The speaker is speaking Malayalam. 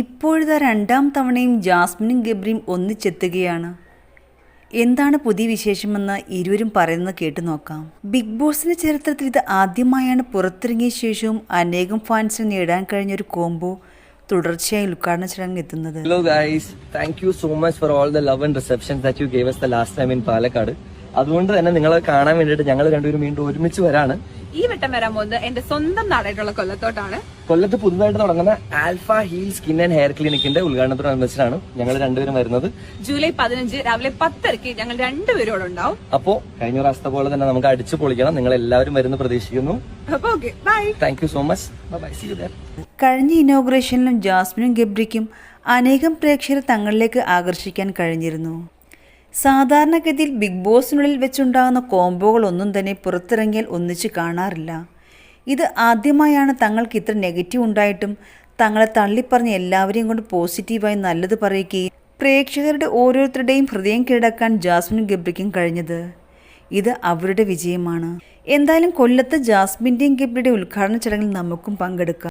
ഇപ്പോഴിതാ രണ്ടാം തവണയും ജാസ്മിനും ഗബ്രിയും ഒന്നിച്ചെത്തുകയാണ്. എന്താണ് പുതിയ വിശേഷമെന്ന് ഇരുവരും പറയുന്നത് കേട്ടു നോക്കാം. ബിഗ് ബോസിന്റെ ചരിത്രത്തിൽ ഇത് ആദ്യമായാണ് പുറത്തിറങ്ങിയ ശേഷവും അനേകം ഫാൻസിന് നേടാൻ കഴിഞ്ഞ ഒരു കോംബോ തുടർച്ചയായി ഉദ്ഘാടന ചടങ്ങിൽ എത്തുന്നത്. Hello guys thank you so much for all the love and reception that you gave us the last time in Palakkad അതുകൊണ്ട് തന്നെ നിങ്ങളെ കാണാൻ വേണ്ടിയിട്ട് ഞങ്ങൾ രണ്ടുപേരും വീണ്ടും ഒരുമിച്ച് വരാണ്. ഈ വട്ടം വരാൻ പോകുന്നത് എന്റെ സ്വന്തം നാടായിട്ടുള്ള കൊല്ലത്തോട്ടാണ്. കൊല്ലത്ത് പുതുതായിട്ട് തുടങ്ങുന്ന Alpha Heal skin and hair ക്ലിനിക്കിന്റെ ഉദ്ഘാടനത്തോടനുബന്ധിച്ചാണ് ഞങ്ങൾ രണ്ടുപേരും വരുന്നത്. ജൂലൈ പതിനഞ്ച് രാവിലെ പത്തരയ്ക്ക് ഞങ്ങൾ രണ്ടുപേരും അവിടെ ഉണ്ടാവും. അപ്പോ കഴിഞ്ഞ പ്രാവശ്യത്തെ പോലെ തന്നെ നമുക്ക് അടിച്ചു പൊളിക്കണം. നിങ്ങൾ എല്ലാവരും വരുന്ന പ്രതീക്ഷിക്കുന്നു. Thank you so much bye see you കഴിഞ്ഞ ഇനോഗ്രേഷനിലും ജാസ്മിനും ഗബ്രിക്കും അനേകം പ്രേക്ഷകരെ തങ്ങളിലേക്ക് ആകർഷിക്കാൻ കഴിഞ്ഞിരുന്നു. സാധാരണഗതിയിൽ ബിഗ് ബോസിനുള്ളിൽ വെച്ചുണ്ടാകുന്ന കോംബോകളൊന്നും തന്നെ പുറത്തിറങ്ങിയാൽ ഒന്നിച്ച് കാണാറില്ല. ഇത് ആദ്യമായാണ് തങ്ങൾക്ക് ഇത്ര നെഗറ്റീവ് ഉണ്ടായിട്ടും തങ്ങളെ തള്ളിപ്പറഞ്ഞ് എല്ലാവരെയും കൊണ്ട് പോസിറ്റീവായി നല്ലത് പറയുകയും പ്രേക്ഷകരുടെ ഓരോരുത്തരുടെയും ഹൃദയം കീഴടക്കാൻ ജാസ്മിൻ ഗബ്രിക്കും കഴിഞ്ഞത്. ഇത് അവരുടെ വിജയമാണ്. എന്തായാലും കൊല്ലത്ത് ജാസ്മിന്റെയും ഗബ്രിയുടെ ഉദ്ഘാടന ചടങ്ങിൽ നമുക്കും പങ്കെടുക്കാം.